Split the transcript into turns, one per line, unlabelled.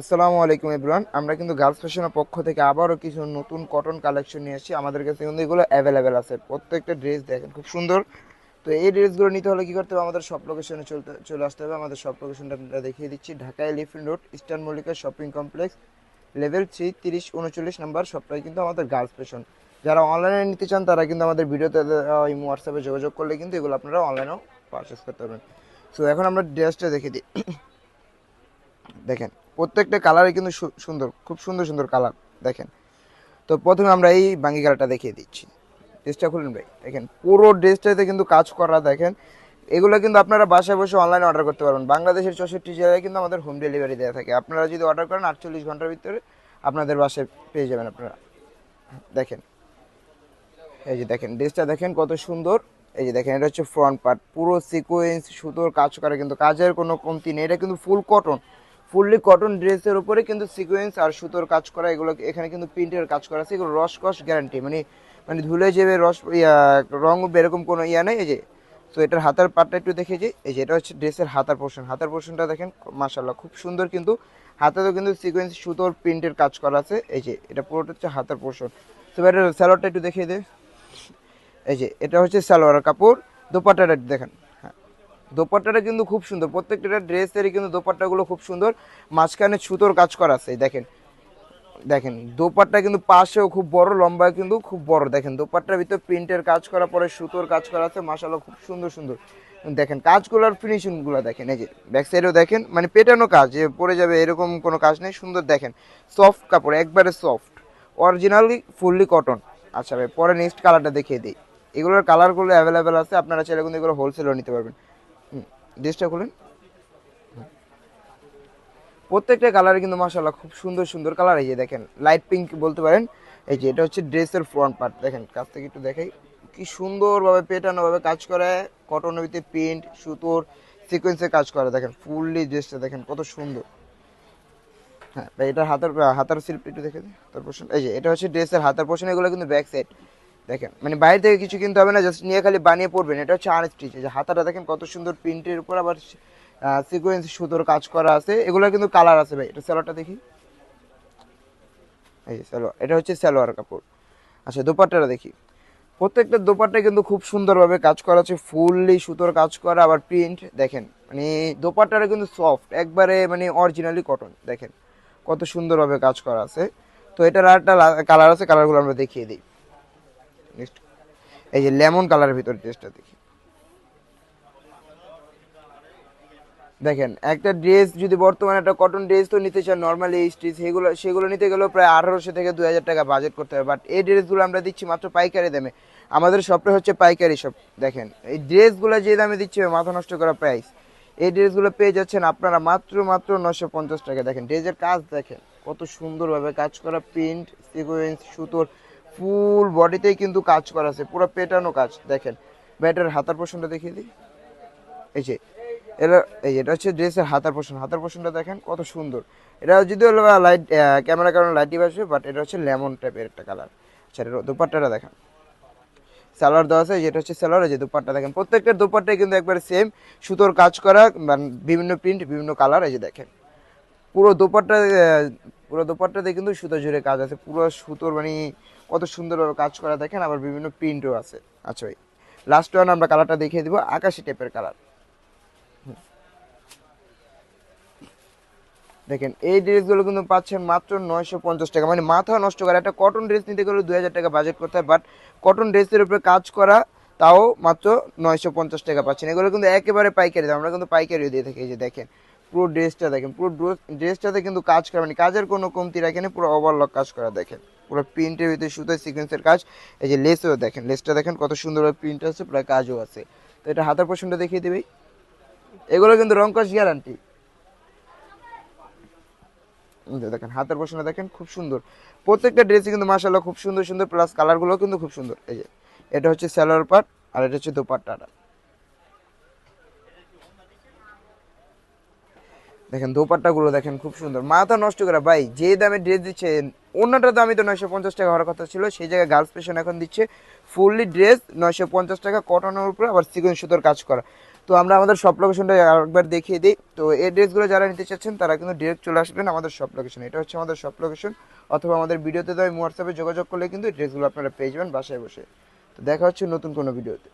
আসসালামু আলাইকুম এভরিওয়ান আমরা কিন্তু গার্লস ফ্যাশনের পক্ষ থেকে আবারও কিছু নতুন কটন কালেকশন নিয়ে এসেছি আমাদের কাছে কিন্তু এগুলো অ্যাভেলেবেল আছে। প্রত্যেকটা ড্রেস দেখেন, খুব সুন্দর। তো এই ড্রেসগুলো নিতে হলে কি করতে হবে? আমাদের সব লোকেশনে চলতে, চলে আসতে হবে। আমাদের সব লোকেশনটা দেখিয়ে দিচ্ছি। Dhaka Elephant Road Eastern Mallika shopping complex level three তিরিশ, উনচল্লিশ নাম্বার সবটাই কিন্তু আমাদের গার্লস ফ্যাশন যারা অনলাইনে নিতে চান, তারা কিন্তু আমাদের ভিডিওতে এই হোয়াটসঅ্যাপে যোগাযোগ করলে কিন্তু এগুলো আপনারা অনলাইনেও পারচেস করতে পারবেন। সো এখন আমরা ড্রেসটা দেখে দিই। দেখেন প্রত্যেকটা কালারে কিন্তু সুন্দর, খুব সুন্দর সুন্দর কালার, দেখেন। তো প্রথমে আমরা এই বাঙ্গি কালারটা দেখিয়ে দিচ্ছি। ড্রেসটা খুলুন ভাই, দেখেন, পুরো ড্রেসটাতে কিন্তু কাজ করা, দেখেন। এগুলো কিন্তু আপনারা বাসায় বসে অনলাইনে অর্ডার করতে পারবেন। বাংলাদেশের চৌষট্টি জেলায় কিন্তু আমাদের হোম ডেলিভারি দেওয়া থাকে। আপনারা যদি অর্ডার করেন, আটচল্লিশ ঘণ্টার ভিতরে আপনাদের বাসায় পেয়ে যাবেন আপনারা। দেখেন, এই যে দেখেন, ড্রেসটা দেখেন কত সুন্দর। এই যে দেখেন, এটা হচ্ছে ফ্রন্ট পার্ট পুরো সিকোয়েন্স সুতোর কাজ করে কিন্তু, কাজের কোনো কমতি নেই। এটা কিন্তু ফুল কটন ফুললি কটন ড্রেসের উপরে কিন্তু সিকোয়েন্স আর সুতোর কাজ করা, এগুলো এখানে কিন্তু প্রিন্টের কাজ করা আছে। এগুলো রসকস গ্যারান্টি মানে মানে ধুলে যাবে রস রং এরকম কোনো ইয়া নেই, এই যে। তো এটার হাতার পাটটা একটু দেখে যে, এই যে এটা হচ্ছে ড্রেসের হাতার পোর্শন হাতার পোর্শনটা দেখেন মাশাল্লাহ খুব সুন্দর কিন্তু। হাতাতেও কিন্তু সিকোয়েন্স সুতোর প্রিন্টের কাজ করা আছে। এই যে, এটা পুরোটা হচ্ছে হাতার পোর্শন তো এটার স্যালোয়ারটা একটু দেখিয়ে দে। এই যে, এটা হচ্ছে সালোয়ার কাপড়। দোপাট্টাটা একটু দেখেন। দোপাট্টাটা কিন্তু খুব সুন্দর। প্রত্যেকটা ড্রেসেরই কিন্তু দোপাট্টাগুলো খুব সুন্দর। মাঝখানে সুতোর কাজ করা আছে দেখেন। দেখেন, দোপাট্টা কিন্তু পাশেও খুব বড় লম্বা কিন্তু খুব বড়। দেখেন, দোপাট্টার ভিতরে প্রিন্টের কাজ করা পরে সুতোর কাজ করা আছে মাসাল্লাহ খুব সুন্দর সুন্দর। দেখেন, কাজগুলোর ফিনিশিংগুলো দেখেন, এই যে, ব্যাক সাইডেও দেখেন মানে পেটানো কাজ, যে পড়ে যাবে এরকম কোনো কাজ নেই, সুন্দর দেখেন। সফট কাপড়, একবারে সফট। Originally fully cotton. আচ্ছা ভাই, পরে নেক্সট কালারটা দেখিয়ে দিই। এগুলোর কালারগুলো অ্যাভেলেবেল আছে, আপনারা চাইলে কিন্তু এগুলো হোলসেলও নিতে পারবেন। ড্রেসটা খুলেন। প্রত্যেকটা কালারে কিন্তু মাসাল্লাহ খুব সুন্দর সুন্দর কালার এই যে দেখেন লাইট পিঙ্ক বলতে পারেন। এই যে এটা হচ্ছে ড্রেসের ফ্রন্ট পার্ট দেখেন, কাছ থেকে একটু দেখাই। কি সুন্দরভাবে পেটানোভাবে কাজ করে কটনের ভিতরে প্রিন্ট সুতোর সিকোয়েন্সে কাজ করে, দেখেন ফুললি ড্রেসটা দেখেন, কত সুন্দর। হ্যাঁ এটা হাতের, হাতার শিল্প একটু দেখে দিই, হাতার পোর্শন এই যে, এটা হচ্ছে ড্রেসের হাতার পোর্শন এগুলো কিন্তু ব্যাক সাইড দেখেন মানে বাইরে থেকে কিছু কিনতে হবে না জাস্ট নিয়ে খালি বানিয়ে পড়বেন। এটা হচ্ছে আন স্টিচ যে হাতাটা দেখেন কত সুন্দর প্রিন্টের উপর আবার সিকোয়েন্স সুতোর কাজ করা আছে। এগুলো কিন্তু কালার আছে ভাই, এটা স্যালোয়ারটা দেখি। এই যে সালোয়ার, এটা হচ্ছে সালোয়ার কাপড়। আচ্ছা দোপাট্টাটা দেখি। প্রত্যেকটা দোপাট্টা কিন্তু খুব সুন্দরভাবে কাজ করা আছে, ফুললি সুতোর কাজ করা, আবার প্রিন্ট দেখেন মানে দোপাট্টাটা কিন্তু সফট একবারে মানে অরিজিনালি কটন দেখেন, কত সুন্দরভাবে কাজ করা আছে। তো এটার আরেকটা কালার আছে কালারগুলো আমরা দেখিয়ে দিই। নেক্সট এই যে লেমন কালারের ভিতর ড্রেসটা দেখি। দেখেন, একটা ড্রেস যদি বর্তমানে একটা কটন ড্রেস তো নিতে চান নর্মালি স্টিচ সেগুলো সেগুলো নিতে গেলেও প্রায় আঠারোশো থেকে দুই হাজার টাকা বাজেট করতে হবে। বাট এই ড্রেসগুলো আমরা দিচ্ছি মাত্র পাইকারি দামে। আমাদের শপটা হচ্ছে পাইকারি শপ দেখেন, এই ড্রেসগুলো যে দামে দিচ্ছে, মাথা নষ্ট করা প্রাইস এই ড্রেসগুলো পেয়ে যাচ্ছেন আপনারা মাত্র মাত্র নশো পঞ্চাশ টাকা দেখেন ড্রেসের কাজ দেখেন, কত সুন্দরভাবে কাজ করা প্রিন্ট সিকোয়েন্স সুতোর ফুল বডিতেই কিন্তু কাজ করা আছে, পুরো পেটানো কাজ, দেখেন। ব্যাটার হাতার পোর্শনটা দেখিয়ে দিই। এই যে এটা এই এটা হচ্ছে ড্রেসের হাতার পোর্শন হাতার পোর্শনটা দেখেন কত সুন্দর। এটা যদি হলো লাইট ক্যামেরা কারণে লাইট আসবে বাট এটা হচ্ছে লেমন টাইপের একটা কালার আচ্ছা এটা দুপাট্টাটা দেখেন। সালোয়ার দেওয়া আছে যেটা হচ্ছে সালোয়ার যে, দুপাট্টা দেখেন। প্রত্যেকটা দুপাট্টাই কিন্তু একবারে সেম সুতোর কাজ করা মানে বিভিন্ন প্রিন্ট বিভিন্ন কালার এই যে, দেখেন। পুরো দোপাট্টা পুরো দোপাট্টাতে কিন্তু সুতো জুড়ে কাজ আছে। পুরো সুতোর মানে কত সুন্দরভাবে কাজ করা দেখেন, আবার বিভিন্ন প্রিন্টও আছে। আচ্ছা ভাই লাস্ট ওয়ান আমরা কালারটা দেখিয়ে দিব, আকাশি টাইপের কালার দেখেন, এই ড্রেসগুলো কিন্তু পাচ্ছেন মাত্র নয়শো পঞ্চাশ টাকা। মানে মাথা নষ্ট করা একটা কটন ড্রেস নিতে গেলে দুই হাজার টাকা বাজেট করতে হয় বাট কটন ড্রেসের উপরে কাজ করা তাও মাত্র নয়শো পঞ্চাশ টাকা পাচ্ছেন। এগুলো কিন্তু একেবারে পাইকারি দাম, আমরা কিন্তু পাইকারিও দিয়ে থাকি যে দেখেন। পুরো ড্রেসটা দেখেন, পুরো ড্রেসটাতে কিন্তু কাজ করা মানে কাজের কোনো কমতি রাখেনি, পুরো ওভারলক কাজ করা দেখেন। পুরো প্রিন্টের ভিতরে সুতো সিকোয়েন্সের কাজ, এই যে লেসও দেখেন লেসটা দেখেন কত সুন্দরভাবে প্রিন্ট আছে, পুরো কাজও আছে। তো এটা হাতের পোর্শনটা দেখিয়ে দেবে। এগুলো কিন্তু রং কাজ গ্যারান্টি দেখেন, হাতের পোর্শনে দেখেন খুব সুন্দর। প্রত্যেকটা ড্রেসই কিন্তু মাসাল্লাহ খুব সুন্দর সুন্দর প্লাস কালারগুলোও কিন্তু খুব সুন্দর। এই যে, এটা হচ্ছে স্যালোয়ার পার্ট আর এটা হচ্ছে দোপাট্টাটা। দেখেন দোপাট্টাগুলো দেখেন খুব সুন্দর। মাথা নষ্ট করা, ভাই, যে দামে ড্রেস দিচ্ছে অন্যটা দামই তো নয়শো পঞ্চাশ টাকা হওয়ার কথা ছিল, সেই জায়গায় গার্লস ফ্যাশন এখন দিচ্ছে ফুললি ড্রেস নয়শো পঞ্চাশ টাকা কটনের উপরে আবার সিকোয়েন্স সুতোর কাজ করা। তো তো আমরা আমাদের সব লোকেশনটা আরেকবার দেখিয়ে দিই। তো এই ড্রেসগুলো যারা নিতে চাচ্ছেন, তারা কিন্তু ডিরেক্ট চলে আসবেন আমাদের সব লোকেশন এটা হচ্ছে আমাদের সব লোকেশন অথবা আমাদের ভিডিওতে দেওয়া হোয়াটসঅ্যাপে যোগাযোগ করলে কিন্তু এই ড্রেসগুলো আপনারা পেয়ে যাবেন বাসায় বসে। তো দেখা হচ্ছে নতুন কোনো ভিডিওতে